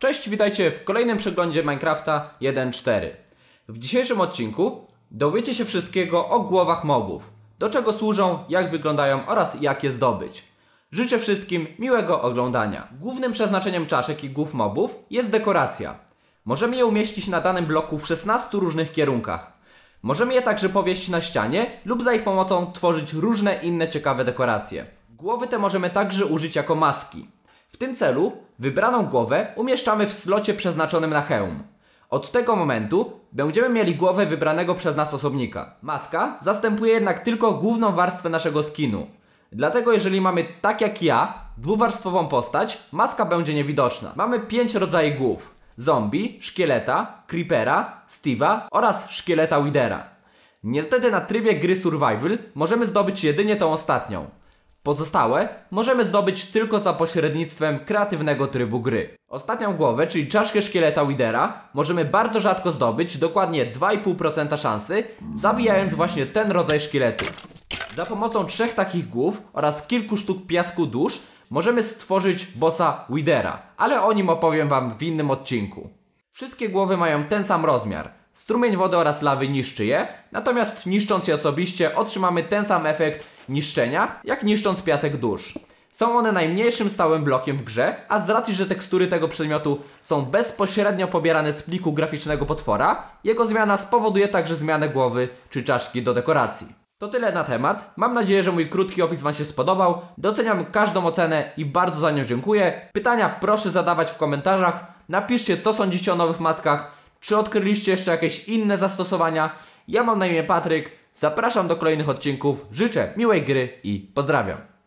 Cześć, witajcie w kolejnym przeglądzie Minecrafta 1.4. W dzisiejszym odcinku dowiecie się wszystkiego o głowach mobów. Do czego służą, jak wyglądają oraz jak je zdobyć. Życzę wszystkim miłego oglądania. Głównym przeznaczeniem czaszek i głów mobów jest dekoracja. Możemy je umieścić na danym bloku w 16 różnych kierunkach. Możemy je także powieść na ścianie lub za ich pomocą tworzyć różne inne ciekawe dekoracje. Głowy te możemy także użyć jako maski. W tym celu wybraną głowę umieszczamy w slocie przeznaczonym na hełm. Od tego momentu będziemy mieli głowę wybranego przez nas osobnika. Maska zastępuje jednak tylko główną warstwę naszego skinu. Dlatego jeżeli mamy tak jak ja, dwuwarstwową postać, maska będzie niewidoczna. Mamy 5 rodzajów głów. Zombie, szkieleta, creepera, Steve'a oraz szkieleta Widera. Niestety na trybie gry survival możemy zdobyć jedynie tą ostatnią. Pozostałe możemy zdobyć tylko za pośrednictwem kreatywnego trybu gry. Ostatnią głowę, czyli czaszkę szkieleta Widera, możemy bardzo rzadko zdobyć, dokładnie 2,5% szansy, zabijając właśnie ten rodzaj szkieletów. Za pomocą trzech takich głów oraz kilku sztuk piasku dusz możemy stworzyć bossa Widera, ale o nim opowiem wam w innym odcinku. Wszystkie głowy mają ten sam rozmiar. Strumień wody oraz lawy niszczy je, natomiast niszcząc je osobiście otrzymamy ten sam efekt niszczenia, jak niszcząc piasek dusz. Są one najmniejszym stałym blokiem w grze, a z racji, że tekstury tego przedmiotu są bezpośrednio pobierane z pliku graficznego potwora, jego zmiana spowoduje także zmianę głowy czy czaszki do dekoracji. To tyle na temat. Mam nadzieję, że mój krótki opis Wam się spodobał. Doceniam każdą ocenę i bardzo za nią dziękuję. Pytania proszę zadawać w komentarzach. Napiszcie, co sądzicie o nowych maskach. Czy odkryliście jeszcze jakieś inne zastosowania? Ja mam na imię Patryk. Zapraszam do kolejnych odcinków. Życzę miłej gry i pozdrawiam.